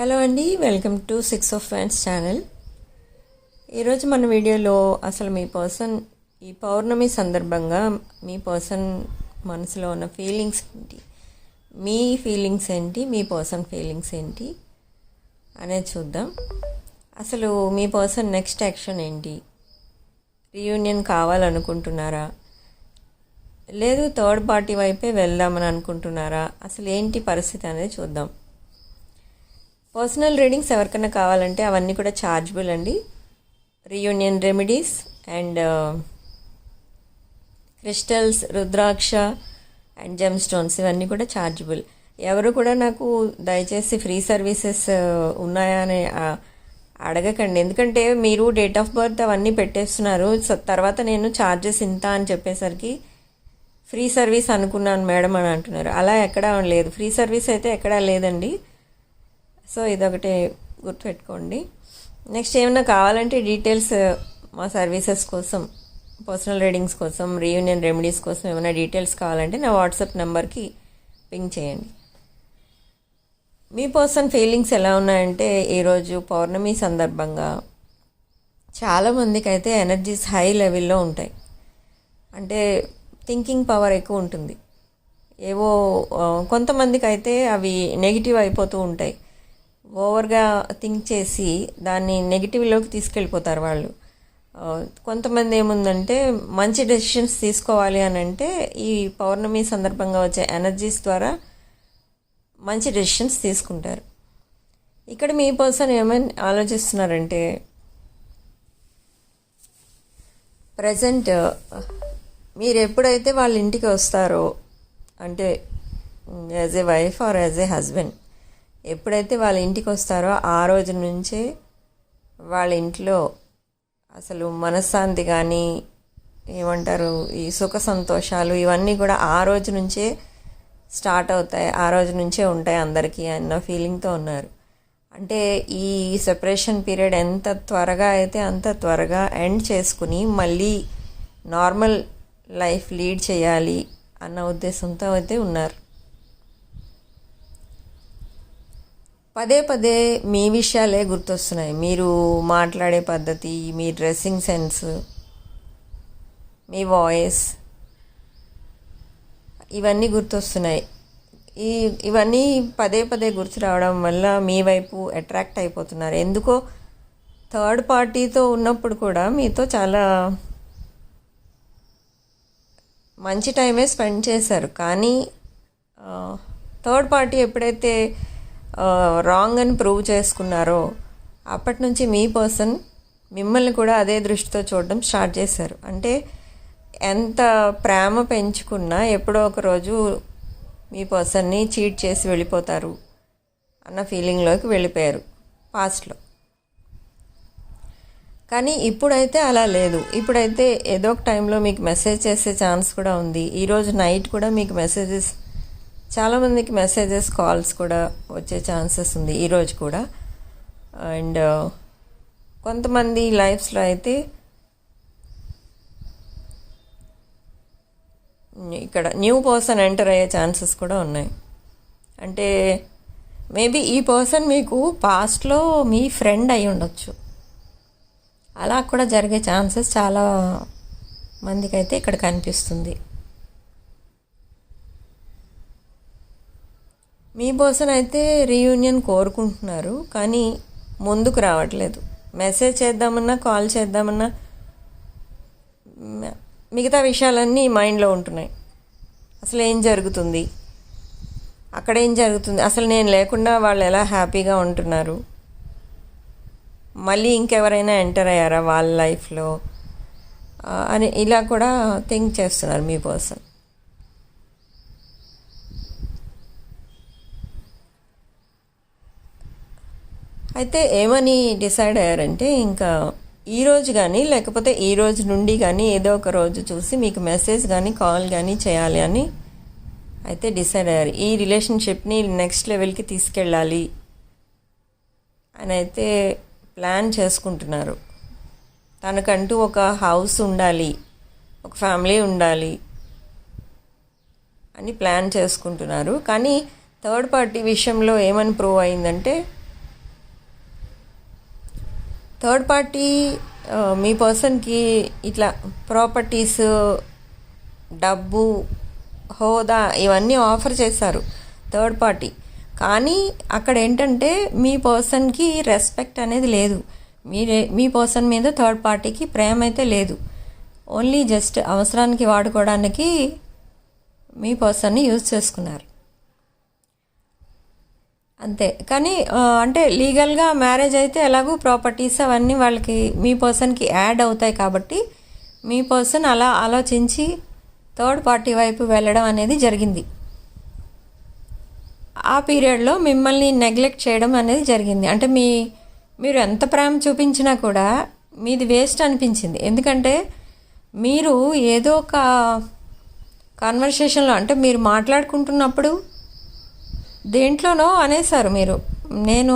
Hello అండి welcome to six of fans channel. ఈరోజు మన వీడియోలో అసలు మీ పర్సన్ ఈ పౌర్ణమి సందర్భంగా మీ పర్సన్ మనసులో ఉన్న ఫీలింగ్స్ ఏంటి? మీ ఫీలింగ్స్ ఏంటి? మీ పర్సన్ ఫీలింగ్స్ ఏంటి? అనేది చూద్దాం. అసలు మీ పర్సన్ నెక్స్ట్ యాక్షన్ ఏంటి? రీయూనియన్ కావాలనుకుంటున్నారా? లేదు థర్డ్ పార్టీ వైపే వెళ్దామని అనుకుంటున్నారా? అసలు ఏంటి పరిస్థితి అనేది చూద్దాం. పర్సనల్ రీడింగ్స్ ఎవరికైనా కావాలంటే అవన్నీ కూడా ఛార్జబుల్ అండి. Reunion remedies and crystals rudraksha and gem stones ఇవన్నీ కూడా ఛార్జబుల్ ఎవరు కూడా నాకు దయచేసి ఫ్రీ సర్వీసెస్ ఉన్నాయా అని అడగకండి. ఎందుకంటే మీరు డేట్ ఆఫ్ బర్త్ అవన్నీ పెట్టేస్తున్నారు. సో తర్వాత నేను ఛార్జెస్ ఇంత అని చెప్పేసరికి ఫ్రీ సర్వీస్ అనుకున్నాను మేడం అని అంటున్నారు. అలా ఎక్కడా లేదు. ఫ్రీ సర్వీస్ అయితే ఎక్కడా లేదండి. సో ఇదొకటి గుర్తుపెట్టుకోండి. నెక్స్ట్ ఏమైనా కావాలంటే డీటెయిల్స్ మా సర్వీసెస్ కోసం పర్సనల్ రీడింగ్స్ కోసం రీయూనియన్ రెమెడీస్ కోసం ఏమైనా డీటెయిల్స్ కావాలంటే నా వాట్సాప్ నెంబర్కి పింక్ చేయండి. మీ పర్సన్ ఫీలింగ్స్ ఎలా ఉన్నాయంటే ఈరోజు పౌర్ణమి సందర్భంగా చాలామందికి అయితే ఎనర్జీస్ హై లెవెల్లో ఉంటాయి. అంటే థింకింగ్ పవర్ ఎక్కువ ఉంటుంది. ఏవో కొంతమందికి అయితే అవి నెగిటివ్ అయిపోతూ ఉంటాయి. ఓవర్గా థింక్ చేసి దాన్ని నెగిటివ్లోకి తీసుకెళ్ళిపోతారు వాళ్ళు. కొంతమంది ఏముందంటే మంచి డెసిషన్స్ తీసుకోవాలి అని అంటే ఈ పౌర్ణమి సందర్భంగా వచ్చే ఎనర్జీస్ ద్వారా మంచి డెసిషన్స్ తీసుకుంటారు. ఇక్కడ మీ పర్సన్ ఏమని ఆలోచిస్తున్నారంటే ప్రజెంట్ మీరు ఎప్పుడైతే వాళ్ళ ఇంటికి వస్తారో అంటే as a wife or as a husband ఎప్పుడైతే వాళ్ళ ఇంటికి వస్తారో ఆ రోజు నుంచే వాళ్ళ ఇంట్లో అసలు మనశ్శాంతి కానీ ఏమంటారు ఈ సుఖ సంతోషాలు ఇవన్నీ కూడా ఆ రోజు నుంచే స్టార్ట్ అవుతాయి ఆ రోజు నుంచే ఉంటాయి అందరికీ అన్న ఫీలింగ్తో ఉన్నారు. అంటే ఈ సెపరేషన్ పీరియడ్ ఎంత త్వరగా అయితే అంత త్వరగా ఎండ్ చేసుకుని మళ్ళీ నార్మల్ లైఫ్ లీడ్ చేయాలి అన్న ఉద్దేశంతో అయితే ఉన్నారు. పదే పదే మీ విషయాలే గుర్తొస్తున్నాయి. మీరు మాట్లాడే పద్ధతి మీ డ్రెస్సింగ్ సెన్స్ మీ వాయిస్ ఇవన్నీ గుర్తొస్తున్నాయి. ఈ ఇవన్నీ పదే పదే గుర్తు రావడం వల్ల మీ వైపు అట్రాక్ట్ అయిపోతున్నారు. ఎందుకో థర్డ్ పార్టీతో ఉన్నప్పుడు కూడా మీతో చాలా మంచి టైమే స్పెండ్ చేశారు. కానీ థర్డ్ పార్టీ ఎప్పుడైతే రాంగ్ అని ప్రూవ్ చేసుకున్నారో అప్పటి నుంచి మీ పర్సన్ మిమ్మల్ని కూడా అదే దృష్టితో చూడడం స్టార్ట్ చేశారు. అంటే ఎంత ప్రేమ పెంచుకున్నా ఎప్పుడో ఒక రోజు మీ పర్సన్ని చీట్ చేసి వెళ్ళిపోతారు అన్న ఫీలింగ్లోకి వెళ్ళిపోయారు పాస్ట్లో కానీ ఇప్పుడైతే అలా లేదు. ఇప్పుడైతే ఏదో ఒక టైంలో మీకు మెసేజ్ చేసే ఛాన్స్ కూడా ఉంది. ఈరోజు నైట్ కూడా మీకు మెసేజెస్ చాలామందికి మెసేజెస్ కాల్స్ కూడా వచ్చే ఛాన్సెస్ ఉంది ఈరోజు కూడా. అండ్ uh, కొంతమంది లైఫ్స్లో అయితే ఇక్కడ న్యూ పర్సన్ ఎంటర్ అయ్యే ఛాన్సెస్ కూడా ఉన్నాయి. అంటే మేబీ ఈ పర్సన్ మీకు పాస్ట్లో మీ ఫ్రెండ్ అయి ఉండొచ్చు. అలా కూడా జరిగే ఛాన్సెస్ చాలా మందికి అయితే ఇక్కడ కనిపిస్తుంది. మీ పర్సన్ అయితే రీయూనియన్ కోరుకుంటున్నారు కానీ ముందుకు రావట్లేదు. మెసేజ్ చేద్దామన్నా కాల్ చేద్దామన్నా మిగతా విషయాలన్నీ మైండ్లో ఉంటున్నాయి. అసలు ఏం జరుగుతుంది? అక్కడ ఏం జరుగుతుంది? అసలు నేను లేకుండా వాళ్ళు ఎలా హ్యాపీగా ఉంటున్నారు? మళ్ళీ ఇంకెవరైనా ఎంటర్ అయ్యారా వాళ్ళ లైఫ్లో అని ఇలా కూడా థింక్ చేస్తున్నారు మీ పర్సన్ అయితే ఏమని డిసైడ్ అయ్యారంటే ఇంకా ఈ రోజు కానీ లేకపోతే ఈ రోజు నుండి కానీ ఏదో ఒక రోజు చూసి మీకు మెసేజ్ కానీ కాల్ కానీ చేయాలి అని అయితే డిసైడ్ అయ్యారు. ఈ రిలేషన్షిప్ని నెక్స్ట్ లెవెల్కి తీసుకెళ్ళాలి అని అయితే ప్లాన్ చేసుకుంటున్నారు. తనకంటూ ఒక హౌస్ ఉండాలి ఒక ఫ్యామిలీ ఉండాలి అని ప్లాన్ చేసుకుంటున్నారు. కానీ థర్డ్ పార్టీ విషయంలో ఏమని ప్రూవ్ అయిందంటే థర్డ్ పార్టీ మీ పర్సన్కి ఇట్లా ప్రాపర్టీస్ డబ్బు హోదా ఇవన్నీ ఆఫర్ చేశారు థర్డ్ పార్టీ. కానీ అక్కడ ఏంటంటే మీ పర్సన్కి రెస్పెక్ట్ అనేది లేదు. మీరే మీ పర్సన్ మీద థర్డ్ పార్టీకి ప్రేమ అయితే లేదు. ఓన్లీ జస్ట్ అవసరానికి వాడుకోవడానికి మీ పర్సన్ని యూజ్ చేసుకున్నారు. అంతే. కానీ అంటే లీగల్గా మ్యారేజ్ అయితే ఎలాగూ ప్రాపర్టీస్ అవన్నీ వాళ్ళకి మీ పర్సన్కి యాడ్ అవుతాయి కాబట్టి మీ పర్సన్ అలా ఆలోచించి థర్డ్ పార్టీ వైపు వెళ్ళడం అనేది జరిగింది. ఆ పీరియడ్లో మిమ్మల్ని నెగ్లెక్ట్ చేయడం అనేది జరిగింది. అంటే మీ మీరు ఎంత ప్రేమ చూపించినా కూడా మీది వేస్ట్ అనిపించింది. ఎందుకంటే మీరు ఏదో ఒక కాన్వర్సేషన్లో అంటే మీరు మాట్లాడుకుంటున్నప్పుడు దేంట్లోనో అనేసారు మీరు. నేను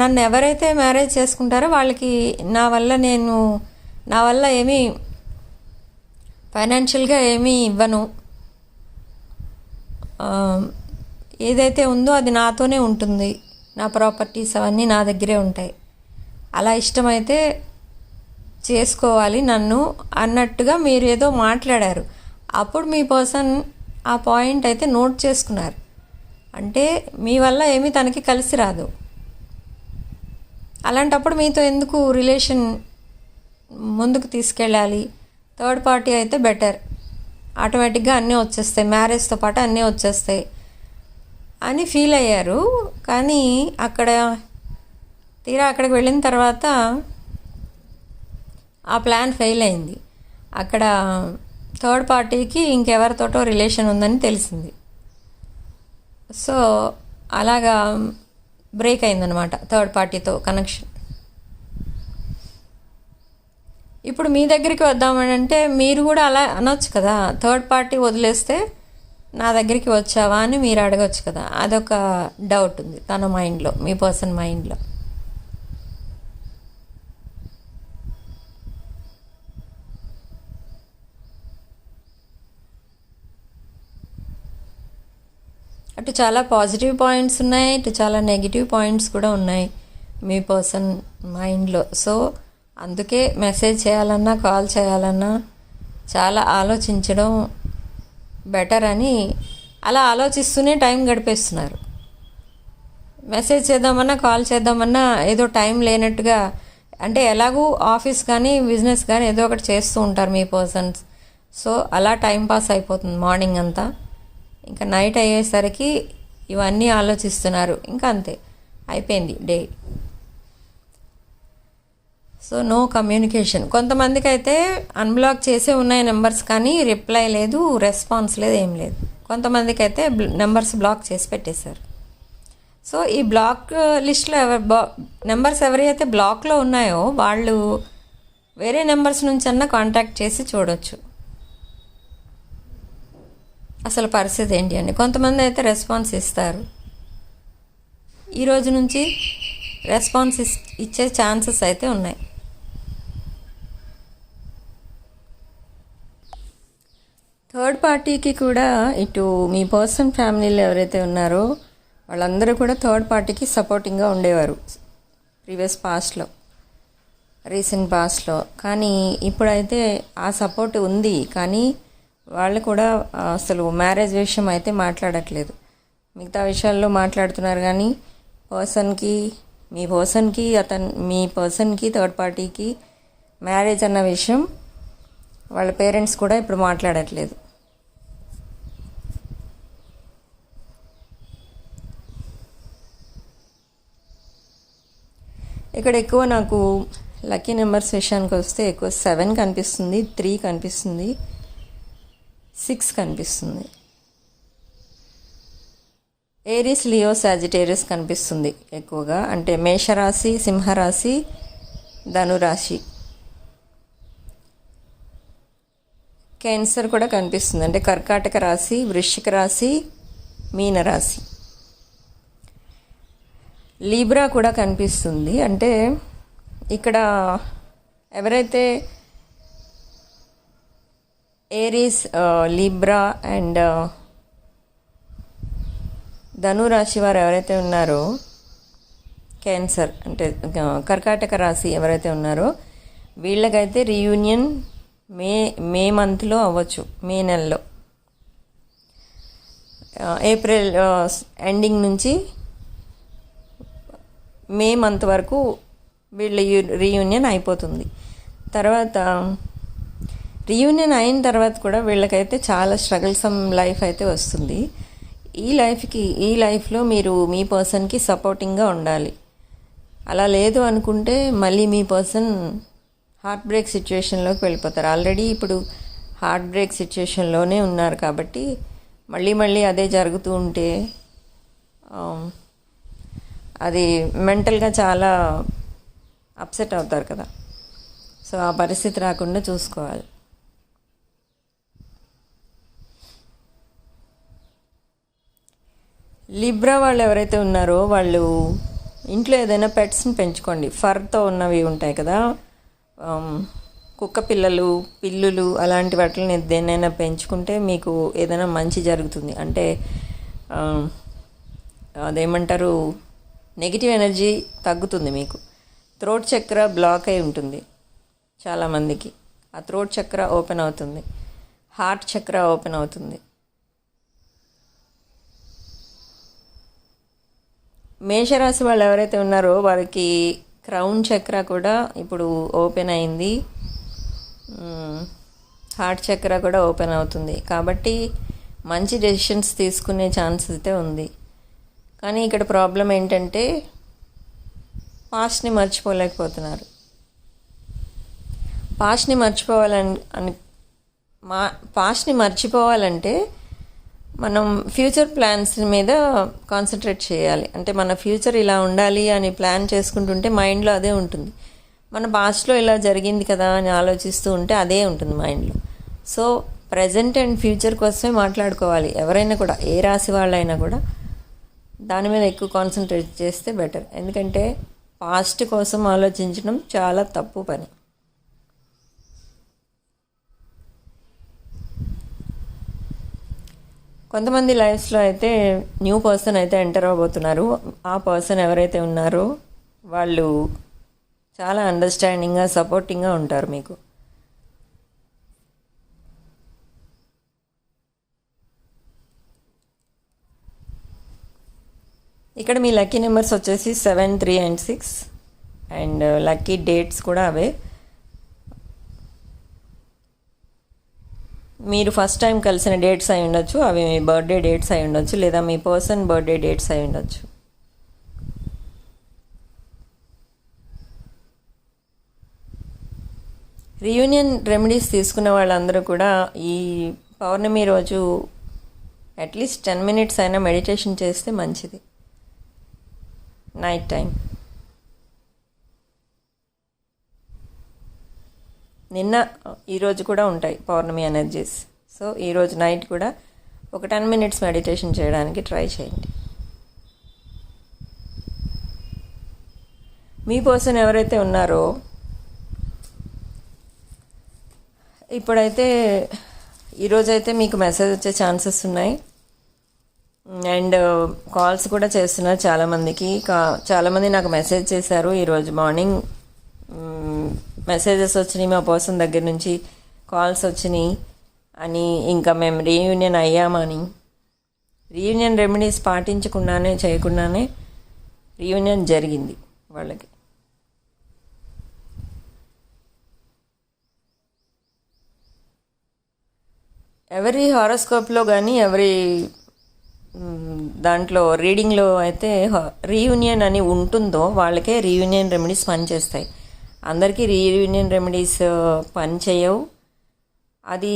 నన్ను ఎవరైతే మ్యారేజ్ చేసుకుంటారో వాళ్ళకి నా వల్ల నేను నా వల్ల ఏమీ ఫైనాన్షియల్గా ఏమీ ఇవ్వను. ఏదైతే ఉందో అది నాతోనే ఉంటుంది. నా ప్రాపర్టీస్ అవన్నీ నా దగ్గరే ఉంటాయి. అలా ఇష్టమైతే చేసుకోవాలి నన్ను అన్నట్టుగా మీరు ఏదో మాట్లాడారు. అప్పుడు మీ పర్సన్ ఆ పాయింట్ అయితే నోట్ చేసుకున్నారు. అంటే మీ వల్ల ఏమీ తనకి కలిసి రాదు. అలాంటప్పుడు మీతో ఎందుకు రిలేషన్ ముందుకు తీసుకెళ్ళాలి? థర్డ్ పార్టీ అయితే బెటర్. ఆటోమేటిక్గా అన్నీ వచ్చేస్తాయి. మ్యారేజ్తో పాటు అన్నీ వచ్చేస్తాయి అని ఫీల్ అయ్యారు. కానీ అక్కడ తీరా అక్కడికి వెళ్ళిన తర్వాత ఆ ప్లాన్ ఫెయిల్ అయింది. అక్కడ థర్డ్ పార్టీకి ఇంకెవరితోటో రిలేషన్ ఉందని తెలిసింది. సో అలాగా బ్రేక్ అయిందనమాట థర్డ్ పార్టీతో కనెక్షన్. ఇప్పుడు మీ దగ్గరికి వద్దామని అంటే మీరు కూడా అలా అనొచ్చు కదా థర్డ్ పార్టీ వదిలేస్తే నా దగ్గరికి వచ్చావా అని మీరు అడగవచ్చు కదా అదొక డౌట్ ఉంది తన మైండ్లో మీ పర్సన్ మైండ్లో. ఇటు చాలా పాజిటివ్ పాయింట్స్ ఉన్నాయి ఇటు చాలా నెగిటివ్ పాయింట్స్ కూడా ఉన్నాయి మీ పర్సన్ మైండ్లో. సో అందుకే మెసేజ్ చేయాలన్నా కాల్ చేయాలన్నా చాలా ఆలోచించడం బెటర్ అని అలా ఆలోచిస్తూనే టైం గడిపేస్తున్నారు. మెసేజ్ చేద్దామన్నా కాల్ చేద్దామన్నా ఏదో టైం లేనట్టుగా అంటే ఎలాగూ ఆఫీస్ కానీ బిజినెస్ కానీ ఏదో ఒకటి చేస్తూ ఉంటారు మీ పర్సన్స్. సో అలా టైం పాస్ అయిపోతుంది మార్నింగ్ అంతా. ఇంకా నైట్ అయ్యేసరికి ఇవన్నీ ఆలోచిస్తున్నారు. ఇంకా అంతే. అయిపోయింది డే. సో నో కమ్యూనికేషన్ కొంతమందికి అయితే అన్బ్లాక్ చేసే ఉన్నాయి నెంబర్స్ కానీ రిప్లై లేదు రెస్పాన్స్ లేదు ఏం లేదు. కొంతమందికి అయితే నెంబర్స్ బ్లాక్ చేసి పెట్టేశారు. సో ఈ బ్లాక్ లిస్ట్లో uh, ఎవరు నెంబర్స్ ఎవరైతే బ్లాక్లో ఉన్నాయో వాళ్ళు వేరే నెంబర్స్ నుంచి అన్నా కాంటాక్ట్ చేసి చూడొచ్చు. అసలు పరిస్థితి ఏంటి అని. కొంతమంది అయితే రెస్పాన్స్ ఇస్తారు. ఈరోజు నుంచి రెస్పాన్స్ ఇస్ ఇచ్చే ఛాన్సెస్ అయితే ఉన్నాయి. థర్డ్ పార్టీకి కూడా ఇటు మీ పర్సన్ ఫ్యామిలీలో ఎవరైతే ఉన్నారో వాళ్ళందరూ కూడా థర్డ్ పార్టీకి సపోర్టింగ్గా ఉండేవారు. ప్రీవియస్ పాస్ట్లో రీసెంట్ పాస్ట్లో. కానీ ఇప్పుడైతే ఆ సపోర్ట్ ఉంది. కానీ వాళ్ళు కూడా అసలు మ్యారేజ్ విషయం అయితే మాట్లాడట్లేదు. మిగతా విషయాల్లో మాట్లాడుతున్నారు కానీ పర్సన్కి మీ పర్సన్కి అతను మీ పర్సన్కి థర్డ్ పార్టీకి మ్యారేజ్ అన్న విషయం వాళ్ళ పేరెంట్స్ కూడా ఇప్పుడు మాట్లాడట్లేదు. ఇక్కడ ఎక్కువ నాకు లక్కీ నెంబర్స్ విషయానికి వస్తే ఎక్కువ సెవెన్ కనిపిస్తుంది త్రీ కనిపిస్తుంది. సిక్స్ కనిపిస్తుంది. ఏరిస్ లియో సాజిటేరియస్ కనిపిస్తుంది ఎక్కువగా. అంటే మేషరాశి సింహరాశి ధనురాశి. క్యాన్సర్ కూడా కనిపిస్తుంది. అంటే కర్కాటక రాశి వృశ్చిక రాశి మీనరాశి. లీబ్రా కూడా కనిపిస్తుంది. అంటే ఇక్కడ ఎవరైతే ఏరీస్ లీబ్రా అండ్ ధనురాశి వారు ఎవరైతే ఉన్నారో క్యాన్సర్ అంటే కర్కాటక రాశి ఎవరైతే ఉన్నారో వీళ్ళకైతే రీయూనియన్ మే మే మంత్లో అవ్వచ్చు మే నెలలో. ఏప్రిల్ ఎండింగ్ నుంచి మే మంత్ వరకు వీళ్ళ రీయూనియన్ అయిపోతుంది. తర్వాత రీయూనియన్ అయిన తర్వాత కూడా వీళ్ళకైతే చాలా స్ట్రగుల్సమ్ లైఫ్ అయితే వస్తుంది. ఈ లైఫ్కి ఈ లైఫ్లో మీరు మీ పర్సన్కి సపోర్టింగ్గా ఉండాలి. అలా లేదు అనుకుంటే మళ్ళీ మీ పర్సన్ హార్ట్ బ్రేక్ సిచ్యువేషన్లోకి వెళ్ళిపోతారు. ఆల్రెడీ ఇప్పుడు హార్ట్ బ్రేక్ సిచ్యువేషన్లోనే ఉన్నారు కాబట్టి మళ్ళీ మళ్ళీ అదే జరుగుతూ ఉంటే అది మెంటల్గా చాలా అప్సెట్ అవుతారు కదా. సో ఆ పరిస్థితి రాకుండా చూసుకోవాలి. లిబ్రా వాళ్ళు ఎవరైతే ఉన్నారో వాళ్ళు ఇంట్లో ఏదైనా పెట్స్ని పెంచుకోండి. ఫర్తో ఉన్నవి ఉంటాయి కదా. Um, కుక్క పిల్లలు పిల్లులు అలాంటి వాటిని దేన్నైనా పెంచుకుంటే మీకు ఏదైనా మంచి జరుగుతుంది. అంటే um, అదేమంటారు? నెగిటివ్ ఎనర్జీ తగ్గుతుంది మీకు. థ్రోట్ చక్ర బ్లాక్ అయి ఉంటుంది చాలామందికి ఆ థ్రోట్ చక్ర ఓపెన్ అవుతుంది. హార్ట్ చక్ర ఓపెన్ అవుతుంది. మేషరాశి వాళ్ళు ఎవరైతే ఉన్నారో వారికి క్రౌన్ చక్ర కూడా ఇప్పుడు ఓపెన్ అయింది. హార్ట్ చక్ర కూడా ఓపెన్ అవుతుంది. కాబట్టి మంచి డెసిషన్స్ తీసుకునే ఛాన్స్ అయితే ఉంది. కానీ ఇక్కడ ప్రాబ్లం ఏంటంటే పాస్ట్ని మర్చిపోలేకపోతున్నారు. పాస్ట్ని మర్చిపోవాలని అని మా పాస్ట్ని మర్చిపోవాలంటే మనం ఫ్యూచర్ ప్లాన్స్ మీద కాన్సన్ట్రేట్ చేయాలి. అంటే మన ఫ్యూచర్ ఇలా ఉండాలి అని ప్లాన్ చేసుకుంటుంటే మైండ్లో అదే ఉంటుంది. మన పాస్ట్లో ఇలా జరిగింది కదా అని ఆలోచిస్తూ ఉంటే అదే ఉంటుంది మైండ్లో సో ప్రజెంట్ అండ్ ఫ్యూచర్ కోసమే మాట్లాడుకోవాలి. ఎవరైనా కూడా ఏ రాశి వాళ్ళైనా కూడా దాని మీద ఎక్కువ కాన్సన్ట్రేట్ చేస్తే బెటర్ ఎందుకంటే పాస్ట్ కోసం ఆలోచించడం చాలా తప్పు పని. కొంతమంది లైఫ్స్లో అయితే న్యూ పర్సన్ అయితే ఎంటర్ అవ్వబోతున్నారు ఆ పర్సన్ ఎవరైతే ఉన్నారో వాళ్ళు చాలా అండర్స్టాండింగ్గా సపోర్టింగ్గా ఉంటారు మీకు. ఇక్కడ మీ లక్కీ నెంబర్స్ వచ్చేసి seven three and six and lucky dates కూడా అవే. మీరు ఫస్ట్ టైం కలిసిన డేట్స్ అయి ఉండొచ్చు అవి మీ బర్త్డే డేట్స్ అయి ఉండొచ్చు లేదా మీ పర్సన్ బర్త్డే డేట్స్ అయి ఉండొచ్చు. రీయూనియన్ రెమెడీస్ తీసుకున్న వాళ్ళందరూ కూడా ఈ పౌర్ణమి రోజు అట్లీస్ట్ టెన్ మినిట్స్ అయినా మెడిటేషన్ చేస్తే మంచిది. నైట్ టైం నిన్న ఈరోజు కూడా ఉంటాయి పౌర్ణమి ఎనర్జీస్ సో ఈరోజు నైట్ కూడా ఒక టెన్ మినిట్స్ మెడిటేషన్ చేయడానికి ట్రై చేయండి. మీ పర్సన్ ఎవరైతే ఉన్నారో ఇప్పుడైతే ఈరోజైతే మీకు మెసేజ్ వచ్చే ఛాన్సెస్ ఉన్నాయి. అండ్ uh, కాల్స్ కూడా చేస్తున్నారు చాలామందికి. కా చాలామంది నాకు మెసేజ్ చేశారు ఈరోజు మార్నింగ్ మెసేజెస్ వచ్చినాయి మా పర్సన్ దగ్గర నుంచి కాల్స్ వచ్చినాయి అని ఇంకా మేము రీయూనియన్ అయ్యామని. రీయూనియన్ రెమెడీస్ పాటించకుండానే చేయకుండానే రీయూనియన్ జరిగింది వాళ్ళకి. ఎవరి హారోస్కోప్లో కానీ ఎవరి దాంట్లో రీడింగ్లో అయితే రీయూనియన్ అని ఉంటుందో వాళ్ళకే రీయూనియన్ రెమెడీస్ పనిచేస్తాయి. అందరికీ రీయూనియన్ రెమెడీస్ uh, పని చేయవు. అది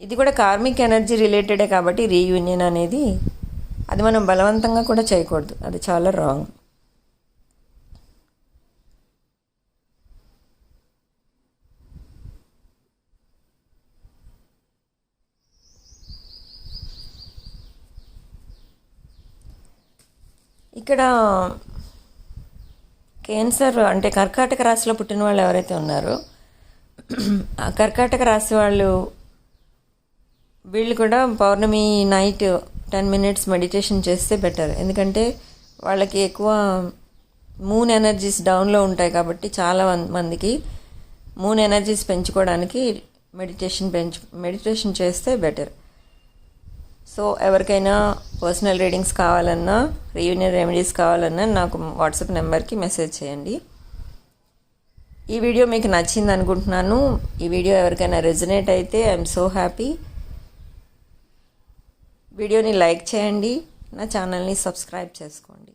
ఇది కూడా కార్మిక్ ఎనర్జీ రిలేటెడే కాబట్టి రీయూనియన్ అనేది అది మనం బలవంతంగా కూడా చేయకూడదు. అది చాలా రాంగ్ ఇక్కడ క్యాన్సర్ అంటే కర్కాటక రాశిలో పుట్టిన వాళ్ళు ఎవరైతే ఉన్నారో ఆ కర్కాటక రాశి వాళ్ళు వీళ్ళు కూడా పౌర్ణమి నైట్ టెన్ మినిట్స్ మెడిటేషన్ చేస్తే బెటర్. ఎందుకంటే వాళ్ళకి ఎక్కువ మూన్ ఎనర్జీస్ డౌన్లో ఉంటాయి కాబట్టి చాలా మందికి మూన్ ఎనర్జీస్ పెంచుకోవడానికి మెడిటేషన్ పెంచు మెడిటేషన్ చేస్తే బెటర్. సో ఎవరికైనా పర్సనల్ రీడింగ్స్ కావాలన్నా రీయూనియన్ రెమెడీస్ కావాలన్నా నాకు వాట్సాప్ నెంబర్కి మెసేజ్ చేయండి. ఈ వీడియో మీకు నచ్చింది అనుకుంటున్నాను. ఈ వీడియో ఎవరికైనా రెజనేట్ అయితే ఐఎమ్ సో హ్యాపీ వీడియోని లైక్ చేయండి. నా ఛానల్ని సబ్స్క్రైబ్ చేసుకోండి.